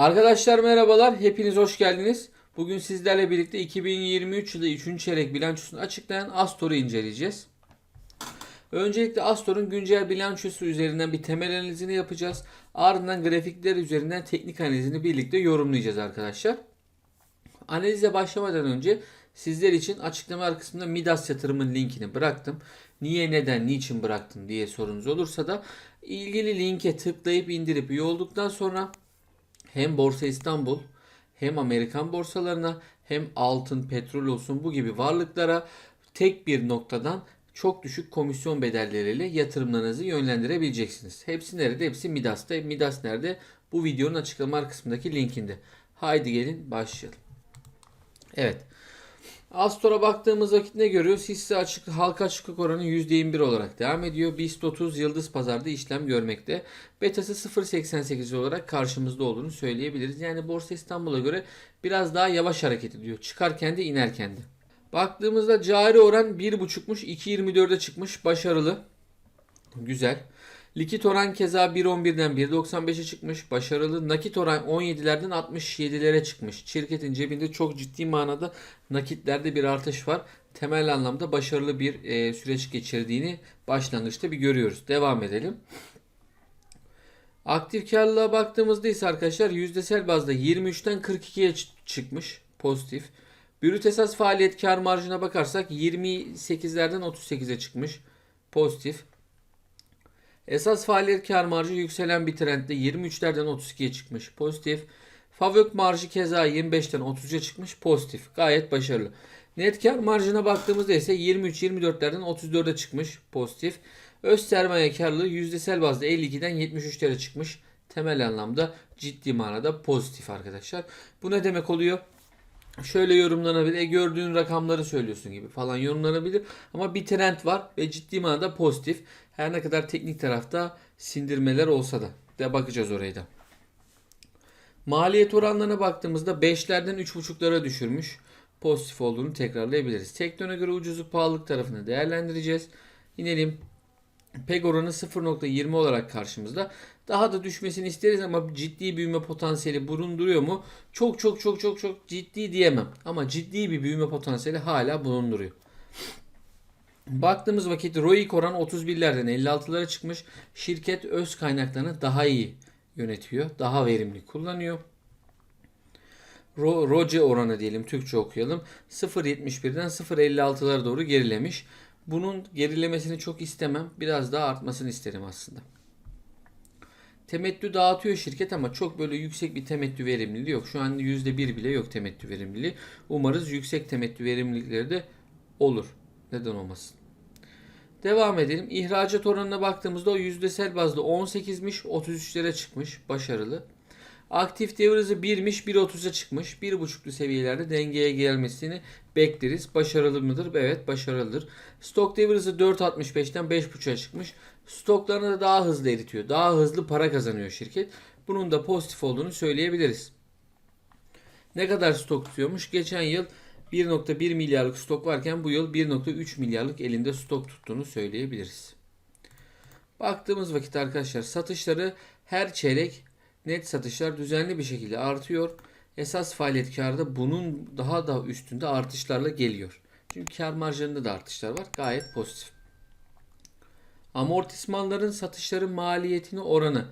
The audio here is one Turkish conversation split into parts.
Arkadaşlar merhabalar. Hepiniz hoş geldiniz. Bugün sizlerle birlikte 2023 yılı 3. çeyrek bilançosunu açıklayan Astor'u inceleyeceğiz. Öncelikle Astor'un güncel bilançosu üzerinden bir temel analizini yapacağız. Ardından grafikler üzerinden teknik analizini birlikte yorumlayacağız arkadaşlar. Analize başlamadan önce sizler için açıklama kısmında Midas yatırımın linkini bıraktım. Niye, neden, niçin bıraktım diye sorunuz olursa da ilgili linke tıklayıp indirip üye sonra hem Borsa İstanbul hem Amerikan borsalarına hem altın, petrol olsun bu gibi varlıklara tek bir noktadan çok düşük komisyon bedelleriyle yatırımlarınızı yönlendirebileceksiniz. Hepsi nerede? Hepsi Midas'ta. Midas nerede? Bu videonun açıklama kısmındaki linkinde. Haydi gelin başlayalım. Evet. Astor'a baktığımız vakit ne görüyoruz? Hisse açık, halka açıklık oranı %21 olarak devam ediyor. BIST 30 Yıldız Pazar'da işlem görmekte. Betası 0.88 olarak karşımızda olduğunu söyleyebiliriz. Yani Borsa İstanbul'a göre biraz daha yavaş hareket ediyor. Çıkarken de inerken de. Baktığımızda cari oran 1.5'muş 2.24'e çıkmış. Başarılı. Güzel. Likit oran keza 1.11'den 1.95'e çıkmış. Başarılı. Nakit oran 17'lerden 67'lere çıkmış. Şirketin cebinde çok ciddi manada nakitlerde bir artış var. Temel anlamda başarılı bir e, süreç geçirdiğini başlangıçta bir görüyoruz. Devam edelim. Aktif karlılığa baktığımızda ise arkadaşlar yüzdesel bazda 23'ten 42'ye çıkmış pozitif. Brüt esas faaliyet kar marjına bakarsak 28'lerden 38'e çıkmış pozitif. Esas faaliyet kar marjı yükselen bir trendde 23'lerden 32'ye çıkmış pozitif. Favök marjı keza 25'ten 30'a çıkmış pozitif. Gayet başarılı. Net kar marjına baktığımızda ise 23-24'lerden 34'e çıkmış pozitif. Öz sermaye karlılığı yüzdesel bazda 52'den 73'lere çıkmış. Temel anlamda ciddi manada pozitif arkadaşlar. Bu ne demek oluyor? Şöyle yorumlanabilir. E gördüğün rakamları söylüyorsun gibi falan yorumlanabilir. Ama bir trend var ve ciddi manada pozitif. Her ne kadar teknik tarafta sindirmeler olsa da. De bakacağız oraya da. Maliyet oranlarına baktığımızda 5'lerden 3.5'lara düşürmüş. Pozitif olduğunu tekrarlayabiliriz. Sektörüne göre ucuzluk pahalılık tarafını değerlendireceğiz. İnelim. PEG oranı 0.20 olarak karşımızda. Daha da düşmesini isteriz ama ciddi büyüme potansiyeli bulunduruyor mu? Çok çok çok çok çok ciddi diyemem. Ama ciddi bir büyüme potansiyeli hala bulunduruyor. Baktığımız vakit ROIC oran 31'lerden 56'lara çıkmış. Şirket öz kaynaklarını daha iyi yönetiyor. Daha verimli kullanıyor. Ro ROCE oranı diyelim Türkçe okuyalım. 0.71'den 0.56'lara doğru gerilemiş. Bunun gerilemesini çok istemem. Biraz daha artmasını isterim aslında. Temettü dağıtıyor şirket ama çok böyle yüksek bir temettü verimliliği yok. Şu an %1 bile yok temettü verimliliği. Umarız yüksek temettü verimlilikleri de olur. Neden olmasın. Devam edelim. İhracat oranına baktığımızda o yüzdesel bazda 18'miş 33'lere çıkmış. Başarılı. Aktif devir hızı 1'miş 1.30'a çıkmış. 1.5'lu seviyelerde dengeye gelmesini bekleriz. Başarılı mıdır? Evet başarılıdır. Stok devir hızı 4.65'ten 5.5'a çıkmış. Stoklarını da daha hızlı eritiyor. Daha hızlı para kazanıyor şirket. Bunun da pozitif olduğunu söyleyebiliriz. Ne kadar stok tutuyormuş? Geçen yıl 1.1 milyarlık stok varken bu yıl 1.3 milyarlık elinde stok tuttuğunu söyleyebiliriz. Baktığımız vakit arkadaşlar satışları her çeyrek net satışlar düzenli bir şekilde artıyor. Esas faaliyet karda bunun daha da üstünde artışlarla geliyor. Çünkü kar marjlarında da artışlar var. Gayet pozitif. Amortismanların satışları maliyetini oranı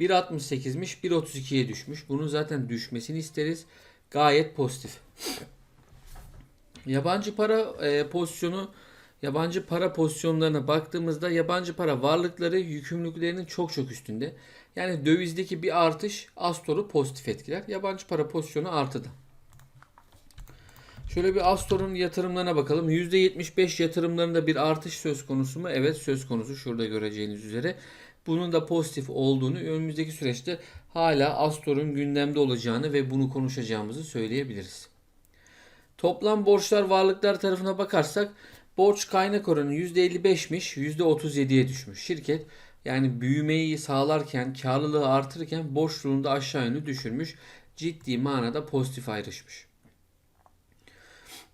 1.68'miş 1.32'ye düşmüş. Bunun zaten düşmesini isteriz. Gayet pozitif. Yabancı para e, pozisyonu yabancı para pozisyonlarına baktığımızda yabancı para varlıkları yükümlülüklerinin çok çok üstünde. Yani dövizdeki bir artış Astor'u pozitif etkiler. Yabancı para pozisyonu artıda. Şöyle bir Astor'un yatırımlarına bakalım. %75 yatırımlarında bir artış söz konusu mu? Evet söz konusu şurada göreceğiniz üzere. Bunun da pozitif olduğunu önümüzdeki süreçte hala Astor'un gündemde olacağını ve bunu konuşacağımızı söyleyebiliriz. Toplam borçlar varlıklar tarafına bakarsak borç kaynak oranı %55'miş %37'ye düşmüş. Şirket yani büyümeyi sağlarken karlılığı artırırken borçluğunu da aşağı yönlü düşürmüş. Ciddi manada pozitif ayrışmış.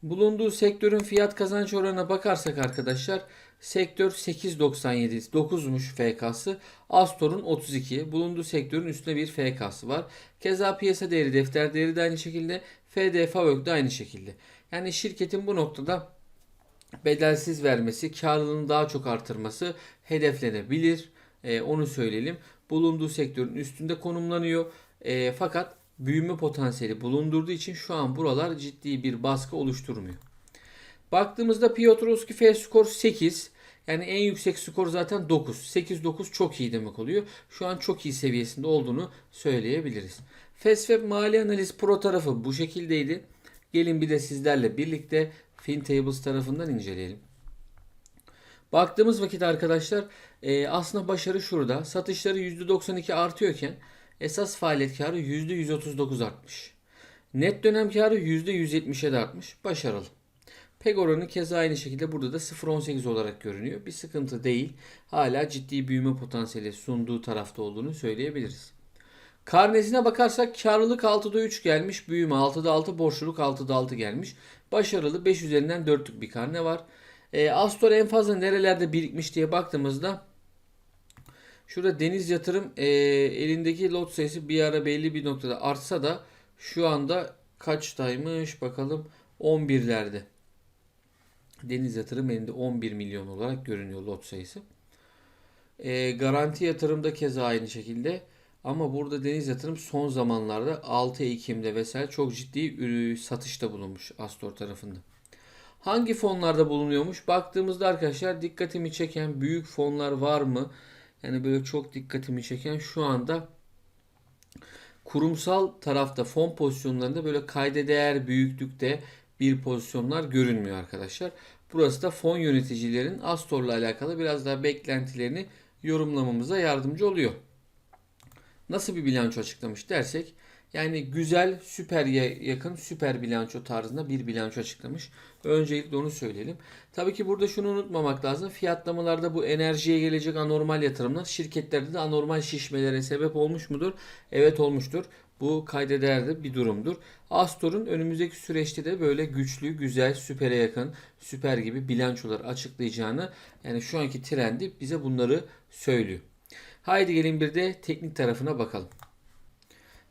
Bulunduğu sektörün fiyat kazanç oranına bakarsak arkadaşlar sektör 8.97 9'muş FK'sı. Astor'un 32. Bulunduğu sektörün üstüne bir FK'sı var. Keza piyasa değeri defter değeri de aynı şekilde. FD Favök de aynı şekilde. Yani şirketin bu noktada bedelsiz vermesi, karlılığını daha çok artırması hedeflenebilir. Ee, onu söyleyelim. Bulunduğu sektörün üstünde konumlanıyor. Ee, fakat büyüme potansiyeli bulundurduğu için şu an buralar ciddi bir baskı oluşturmuyor. Baktığımızda Piotrowski F skor 8. Yani en yüksek skor zaten 9. 8-9 çok iyi demek oluyor. Şu an çok iyi seviyesinde olduğunu söyleyebiliriz. Fastweb Mali Analiz Pro tarafı bu şekildeydi. Gelin bir de sizlerle birlikte FinTables tarafından inceleyelim. Baktığımız vakit arkadaşlar e, aslında başarı şurada. Satışları %92 artıyorken esas faaliyet karı %139 artmış. Net dönem karı %170'e de artmış. Başarılı. PEG oranı keza aynı şekilde burada da 0.18 olarak görünüyor. Bir sıkıntı değil. Hala ciddi büyüme potansiyeli sunduğu tarafta olduğunu söyleyebiliriz. Karnesine bakarsak karlılık 6'da 3 gelmiş. Büyüme 6'da 6, borçluluk 6'da 6 gelmiş. Başarılı 5 üzerinden 4'lük bir karne var. E, Astor en fazla nerelerde birikmiş diye baktığımızda şurada deniz yatırım e, elindeki lot sayısı bir ara belli bir noktada artsa da şu anda kaçtaymış bakalım 11'lerde. Deniz yatırım elinde 11 milyon olarak görünüyor lot sayısı. E, garanti yatırımda keza aynı şekilde. Ama burada deniz yatırım son zamanlarda 6 Ekim'de vesaire çok ciddi satışta bulunmuş Astor tarafında. Hangi fonlarda bulunuyormuş? Baktığımızda arkadaşlar dikkatimi çeken büyük fonlar var mı? Yani böyle çok dikkatimi çeken şu anda kurumsal tarafta fon pozisyonlarında böyle kayda değer büyüklükte bir pozisyonlar görünmüyor arkadaşlar. Burası da fon yöneticilerin Astor'la alakalı biraz daha beklentilerini yorumlamamıza yardımcı oluyor. Nasıl bir bilanço açıklamış dersek yani güzel, süper yakın, süper bilanço tarzında bir bilanço açıklamış. Öncelikle onu söyleyelim. Tabii ki burada şunu unutmamak lazım. Fiyatlamalarda bu enerjiye gelecek anormal yatırımlar şirketlerde de anormal şişmelere sebep olmuş mudur? Evet olmuştur. Bu kayda değerli bir durumdur. Astor'un önümüzdeki süreçte de böyle güçlü, güzel, süpere yakın, süper gibi bilançolar açıklayacağını yani şu anki trendi bize bunları söylüyor. Haydi gelin bir de teknik tarafına bakalım.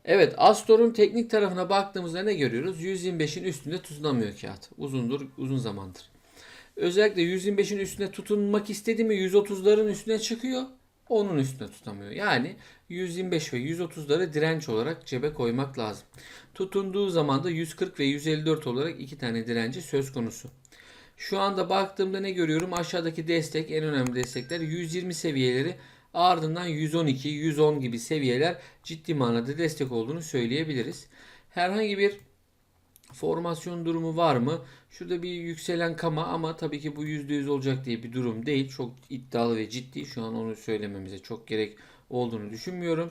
Evet Astor'un teknik tarafına baktığımızda ne görüyoruz? 125'in üstünde tutunamıyor kağıt. Uzundur, uzun zamandır. Özellikle 125'in üstünde tutunmak istedi mi 130'ların üstüne çıkıyor. Onun üstüne tutamıyor. Yani 125 ve 130'ları direnç olarak cebe koymak lazım. Tutunduğu zaman da 140 ve 154 olarak iki tane direnci söz konusu. Şu anda baktığımda ne görüyorum? Aşağıdaki destek en önemli destekler 120 seviyeleri Ardından 112, 110 gibi seviyeler ciddi manada destek olduğunu söyleyebiliriz. Herhangi bir formasyon durumu var mı? Şurada bir yükselen kama ama tabii ki bu %100 olacak diye bir durum değil. Çok iddialı ve ciddi. Şu an onu söylememize çok gerek olduğunu düşünmüyorum.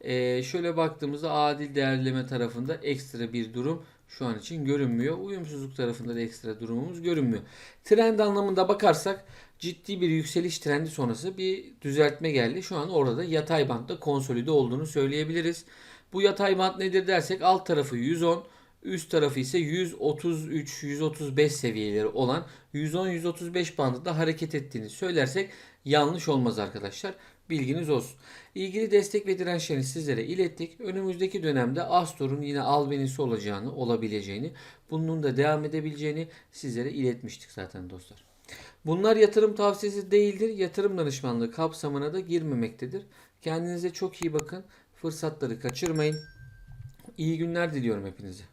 Ee, şöyle baktığımızda adil değerleme tarafında ekstra bir durum şu an için görünmüyor. Uyumsuzluk tarafında da ekstra durumumuz görünmüyor. Trend anlamında bakarsak ciddi bir yükseliş trendi sonrası bir düzeltme geldi. Şu an orada da yatay bantta konsolide olduğunu söyleyebiliriz. Bu yatay bant nedir dersek alt tarafı 110, üst tarafı ise 133-135 seviyeleri olan 110-135 bandında hareket ettiğini söylersek yanlış olmaz arkadaşlar. Bilginiz olsun. İlgili destek ve dirençlerini sizlere ilettik. Önümüzdeki dönemde Astor'un yine albenisi olacağını, olabileceğini, bunun da devam edebileceğini sizlere iletmiştik zaten dostlar. Bunlar yatırım tavsiyesi değildir. Yatırım danışmanlığı kapsamına da girmemektedir. Kendinize çok iyi bakın. Fırsatları kaçırmayın. İyi günler diliyorum hepinize.